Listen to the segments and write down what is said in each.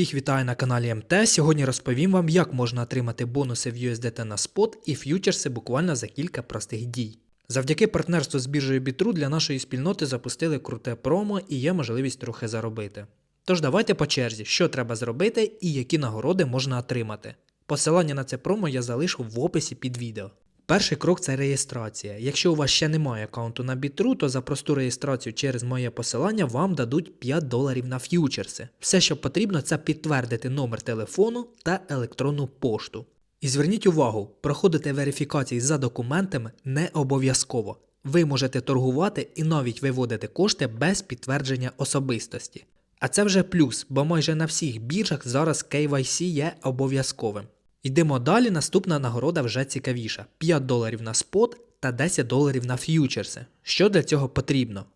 Всіх вітаю на каналі МТ. Сьогодні розповім вам, як можна отримати бонуси в USDT на спот і ф'ючерси буквально за кілька простих дій. Завдяки партнерству з біржею Bitrue для нашої спільноти запустили круте промо і є можливість трохи заробити. Тож давайте по черзі, що треба зробити і які нагороди можна отримати. Посилання на це промо я залишу в описі під відео. Перший крок це реєстрація. Якщо у вас ще немає аккаунту на Bitrue, то за просту реєстрацію через моє посилання вам дадуть 5 доларів на ф'ючерси. Все, що потрібно, це підтвердити номер телефону та електронну пошту. І зверніть увагу, проходити верифікації за документами не обов'язково. Ви можете торгувати і навіть виводити кошти без підтвердження особистості. А це вже плюс, бо майже на всіх біржах зараз KYC є обов'язковим. Йдемо далі, наступна нагорода вже цікавіша: 5 доларів на спот та 10 доларів на ф'ючерси. Що для цього потрібно?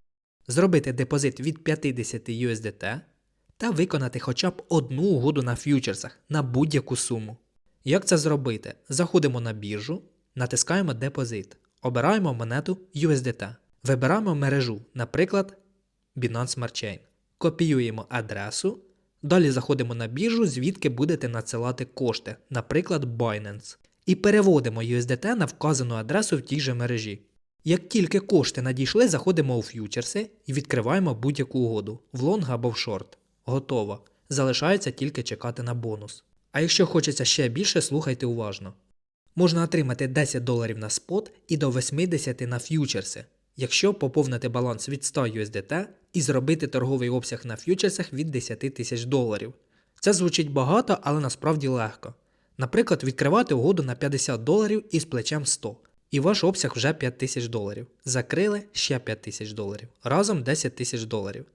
Зробити депозит від 50 USDT та виконати хоча б одну угоду на ф'ючерсах на будь-яку суму. Як це зробити? Заходимо на біржу, натискаємо депозит, обираємо монету USDT, вибираємо мережу, наприклад, Binance Smart Chain, копіюємо адресу, далі заходимо на біржу, звідки будете надсилати кошти, наприклад, Binance, і переводимо USDT на вказану адресу в тій же мережі. Як тільки кошти надійшли, заходимо у ф'ючерси і відкриваємо будь-яку угоду в лонг або в шорт. Готово. Залишається тільки чекати на бонус. А якщо хочеться ще більше, слухайте уважно. Можна отримати 10 доларів на спот і до 80 на ф'ючерси, якщо поповнити баланс від 100 USDT і зробити торговий обсяг на ф'ючерсах від 10 тисяч доларів. Це звучить багато, але насправді легко. Наприклад, відкривати угоду на 50 доларів із плечем 100, і ваш обсяг вже 5 тисяч доларів. Закрили ще 5 тисяч доларів. Разом 10 тисяч доларів.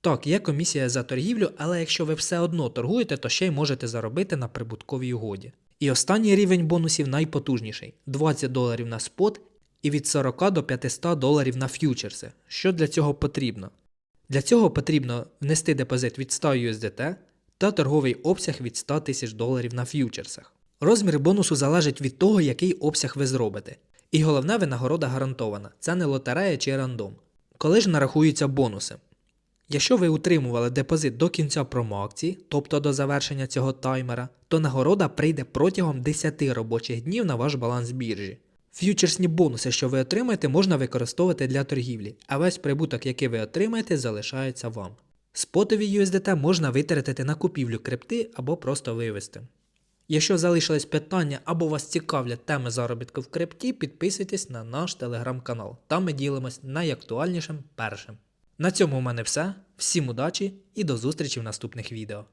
Так, є комісія за торгівлю, але якщо ви все одно торгуєте, то ще й можете заробити на прибутковій угоді. І останній рівень бонусів найпотужніший 20 доларів на спот і від 40 до 500 доларів на ф'ючерси. Що для цього потрібно? Для цього потрібно внести депозит від 100 USDT та торговий обсяг від 100 тисяч доларів на ф'ючерсах. Розмір бонусу залежить від того, який обсяг ви зробите. І головне винагорода гарантована це не лотерея чи рандом. Коли ж нарахуються бонуси? Якщо ви утримували депозит до кінця промоакції, тобто до завершення цього таймера, то нагорода прийде протягом 10 робочих днів на ваш баланс біржі. Ф'ючерсні бонуси, що ви отримаєте, можна використовувати для торгівлі, а весь прибуток, який ви отримаєте, залишається вам. Спотові USDT можна витратити на купівлю крипти або просто вивести. Якщо залишились питання або вас цікавлять теми заробітку в крипті, підписуйтесь на наш телеграм-канал. Там ми ділимось найактуальнішим першим. На цьому у мене все. Всім удачі і до зустрічі в наступних відео.